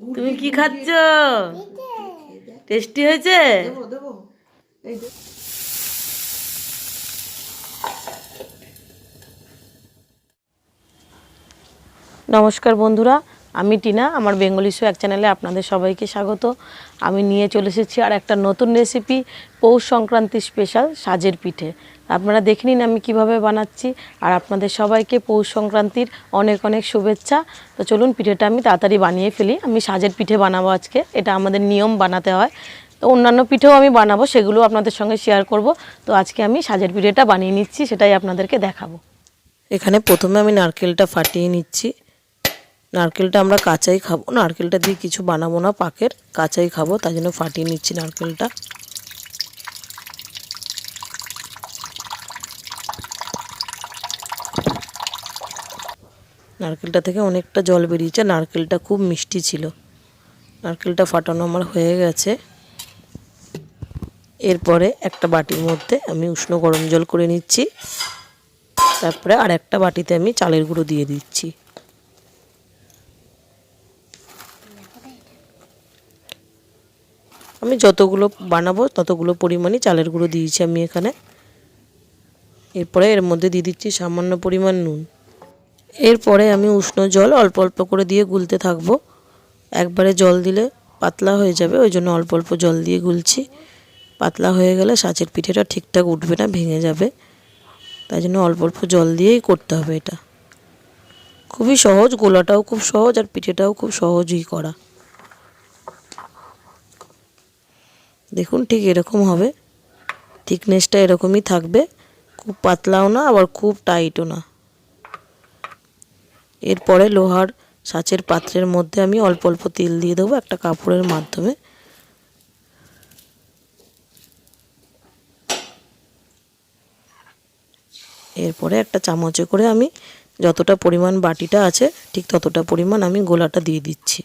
তুমি কি খাচ্ছ? টেস্টি হয়েছে? নমস্কার বন্ধুরা আমি টিনা, আমার বেঙ্গলি শো এক চ্যানেলে আপনাদের সবাইকে স্বাগত। আমি নিয়ে চলে এসেছি আর একটা নতুন রেসিপি পৌষ সংক্রান্তি স্পেশাল সাজের পিঠে। আপনারা দেখে নিন আমি কীভাবে বানাচ্ছি আর আপনাদের সবাইকে পৌষ সংক্রান্তির অনেক অনেক শুভেচ্ছা। তো চলুন পিঠেটা আমি তাড়াতাড়ি বানিয়ে ফেলি। আমি সাজের পিঠে বানাবো আজকে। এটা আমাদের নিয়ম বানাতে হয়। তো অন্যান্য পিঠেও আমি বানাবো, সেগুলো আপনাদের সঙ্গে শেয়ার করব। তো আজকে আমি সাজের পিঠেটা বানিয়ে নিচ্ছি, সেটাই আপনাদেরকে দেখাবো। এখানে প্রথমে আমি নারকেলটা ফাটিয়ে নিচ্ছি। নারকেলটা আমরা কাঁচাই খাব। নারকেলটা দিয়ে কিছু বানাবো না, পাকের। কাঁচাই খাব তাই জন্য ফাটিয়ে নিচ্ছি নারকেলটা। নারকেলটা থেকে অনেকটা জল বেরিয়েছে। নারকেলটা খুব মিষ্টি ছিল। নারকেলটা ফাটানো আমার হয়ে গেছে। এরপরে একটা বাটির মধ্যে আমি উষ্ণ গরম জল করে নিচ্ছি। তারপরে আর একটা বাটিতে আমি চালের গুঁড়ো দিয়ে দিচ্ছি। যতগুলো বানাবো, ততগুলো পরিমাণই চালের গুঁড়ো দিয়েছি আমি এখানে। এরপরে এর মধ্যে দিয়ে দিচ্ছি সামান্য পরিমাণ নুন। এরপরে আমি উষ্ণ জল অল্প অল্প করে দিয়ে গুলতে থাকব। একবারে জল দিলে পাতলা হয়ে যাবে, ওই জন্য অল্প অল্প জল দিয়ে গুলছি। পাতলা হয়ে গেলে সাঁচের পিঠেটা ঠিকঠাক উঠবে না, ভেঙে যাবে। তাই জন্য অল্প অল্প জল দিয়েই করতে হবে এটা। খুবই সহজ, গোলাটাও খুব সহজ আর পিঠেটাও খুব সহজই করা। দেখুন, ঠিক এরকম হবে। থিকনেসটা এরকমই থাকবে। খুব পাতলাও না, আবার খুব টাইটও না। এরপরে লোহার সাঁচের পাত্রের মধ্যে আমি অল্প অল্প তেল দিয়ে দেবো একটা কাপড়ের মাধ্যমে। এরপরে একটা চামচে করে আমি যতটা পরিমাণ বাটিটা আছে, ঠিক ততটা পরিমাণ আমি গোলাটা দিয়ে দিচ্ছি।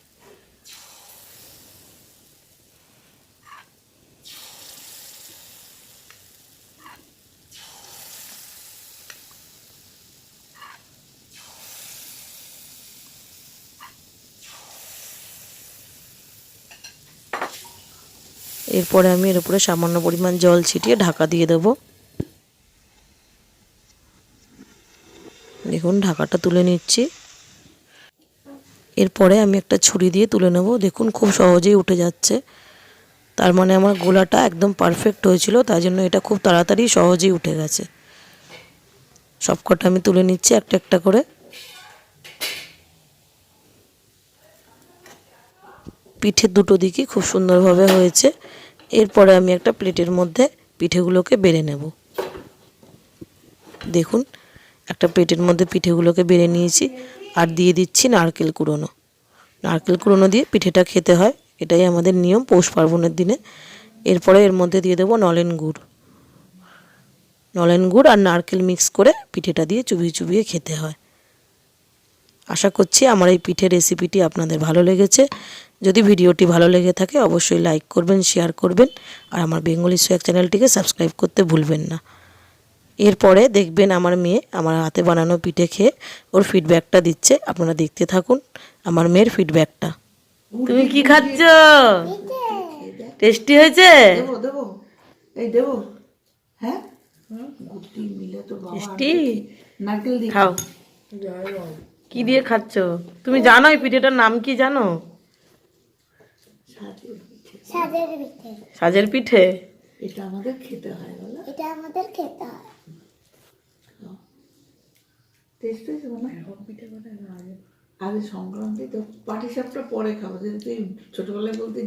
এরপরে আমি এর উপরে সামান্য পরিমাণ জল ছিটিয়ে ঢাকা দিয়ে দেবো। দেখুন, ঢাকাটা তুলে নিচ্ছি। এরপরে আমি একটা ছুরি দিয়ে তুলে নেব। দেখুন, খুব সহজেই উঠে যাচ্ছে। তার মানে আমার গোলাটা একদম পারফেক্ট হয়েছিল তাই জন্য এটা খুব তাড়াতাড়ি সহজেই উঠে গেছে। সবকটা আমি তুলে নিচ্ছি একটা একটা করে। পিঠের দুটো দিকই খুব সুন্দরভাবে হয়েছে। এরপরে আমি একটা প্লেটের মধ্যে পিঠেগুলোকে বেড়ে নেব। দেখুন, একটা প্লেটের মধ্যে পিঠেগুলোকে বেড়ে নিয়েছি আর দিয়ে দিচ্ছি নারকেল কুড়োনো। নারকেল কুড়োনো দিয়ে পিঠেটা খেতে হয়, এটাই আমাদের নিয়ম পৌষ পার্বণের দিনে। এরপরে এর মধ্যে দিয়ে দেবো নলেন গুড়। নলেন গুড় আর নারকেল মিক্স করে পিঠেটা দিয়ে চুবিয়ে চুবিয়ে খেতে হয়। আশা করছি আমার এই পিঠের রেসিপিটি আপনাদের ভালো লেগেছে। যদি ভিডিওটি ভালো লেগে থাকে অবশ্যই লাইক করবেন শেয়ার করবেন আর আমার বেঙ্গলি সোয়াক চ্যানেলটিকে সাবস্ক্রাইব করতে ভুলবেন না। এরপরে দেখবেন আমার মেয়ে আমার হাতে বানানো পিঠে খেয়ে ওর ফিডব্যাকটা দিচ্ছে। আপনারা দেখতে থাকুন আমার মেয়ের ফিডব্যাকটা তুমি কি খাচ্ছ? টেস্টি হয়েছে? দেবো দেবো। এই দেবো। হ্যাঁ? মিলে তো নারকেল খাও। কি দিয়ে খাচ্ছ? তুমি জানো এই পিঠেটার নাম কি জানো? সাজের পিঠে। এটা আমাদের খেতে হয় বলো। এটা আমাদের খেতে হয়। টেস্ট হয়েছে মানে এখন পিঠে বানায় আগে। আগে সংক্রান্তি তো পাটি সাপটা পরে খাব যদি তুই ছোটবেলায় বলতে